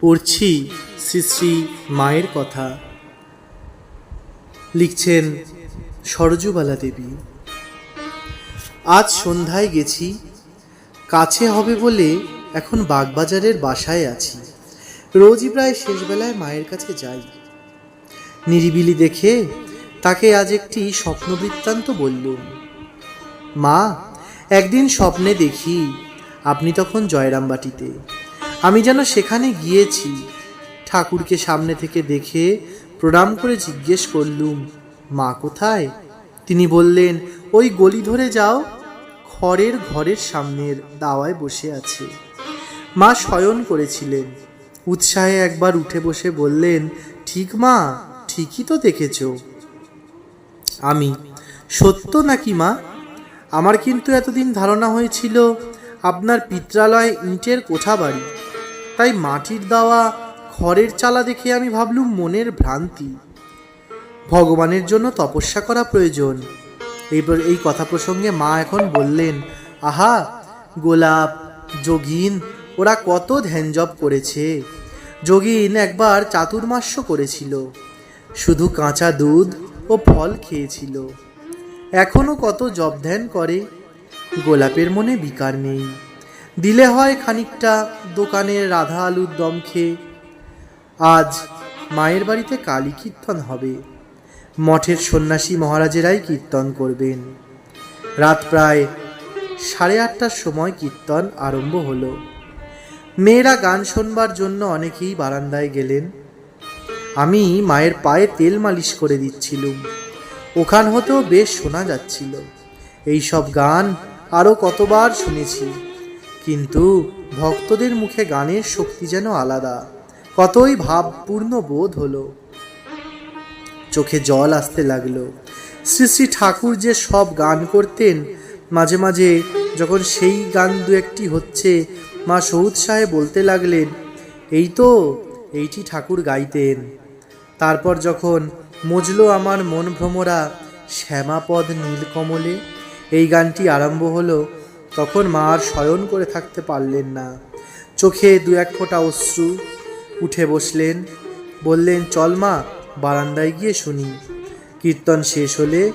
পড়ছি শ্রী শ্রী মায়ের কথা। লিখছেন সরজুবালা দেবী। আজ সন্ধ্যায় গেছি, কাছে হবে বলে এখন বাগবাজারের বাসায় আছি। রোজই প্রায় শেষবেলায় মায়ের কাছে যাই। নিরিবিলি দেখে তাকে আজ একটি স্বপ্ন বৃত্তান্ত বললুম। মা, একদিন স্বপ্নে দেখি, আপনি তখন জয়রামবাটিতে। আমি যেন সেখানে গিয়েছি। ঠাকুরকে সামনে থেকে দেখে প্রণাম করে জিজ্ঞেস করলুম, মা কোথায়? তিনি বললেন, ওই গলি ধরে যাও, খড়ের ঘরের সামনের দাওয়ায় বসে আছে। মা শয়ন করেছিলেন। উৎসাহে একবার উঠে বসে বললেন, ঠিক মা, ঠিকই তো দেখেছ। আমি, সত্য নাকি মা? আমার কিন্তু এতদিন ধারণা হয়েছিল আপনার পিত্রালয় ইটের কোঠা বাড়ি তাই মাটির দেওয়া, খড়ের চালা দেখে আমি ভাবলুম মনের ভ্রান্তি। ভগবানের জন্য তপস্যা করা প্রয়োজন। এইবার এই কথা প্রসঙ্গে মা এখন বললেন, আহা, গোলাপ, যোগিন, ওরা কত ধ্যান জপ করেছে। যোগিন একবার চাতুর্মাস্য করেছিল, শুধু কাঁচা দুধ ও ফল খেয়েছিল। এখনও কত জপ ধ্যান করে। গোলাপের মনে বিকার নেই। দিলে হয় খানিকটা দোকানের রাধা আলুর দম খেয়ে। আজ মায়ের বাড়িতে কালী কীর্তন হবে। মঠের সন্ন্যাসী মহারাজেরাই কীর্তন করবেন। রাত প্রায় সাড়ে আটটার সময় কীর্তন আরম্ভ হলো। মেয়েরা গান শোনবার জন্য অনেকেই বারান্দায় গেলেন। আমি মায়ের পায়ে তেল মালিশ করে দিচ্ছিলুম। ওখান হতেও বেশ শোনা যাচ্ছিল। এই সব গান আরও কতবার শুনেছি। কিন্তু ভক্তদের মুখে গানের শক্তি যেন আলাদা। কতই ভাবপূর্ণ বোধ হলো। চোখে জল আসতে লাগল। শ্রী শ্রী ঠাকুর যে সব গান করতেন, মাঝে মাঝে যখন সেই গান দু একটি হচ্ছে, মা সৌদ সাহেব বলতে লাগলেন, এই তো, এইটি ঠাকুর গাইতেন। তারপর যখন মজলো আমার মন ভ্রমরা, শ্যামাপদ নীলকমলে, এই গানটি আরম্ভ হলো তখন মা আর শয়ন করে থাকতে পারলেন না। চোখে দু এক ফোঁটা অশ্রু উঠে বসলেন। বললেন, চল মা, বারান্দায় গিয়ে শুনি। কীর্তন শেষ হলে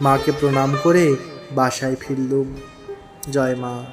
মাকে প্রণাম করে বাসায় ফিরলুম। জয় মা।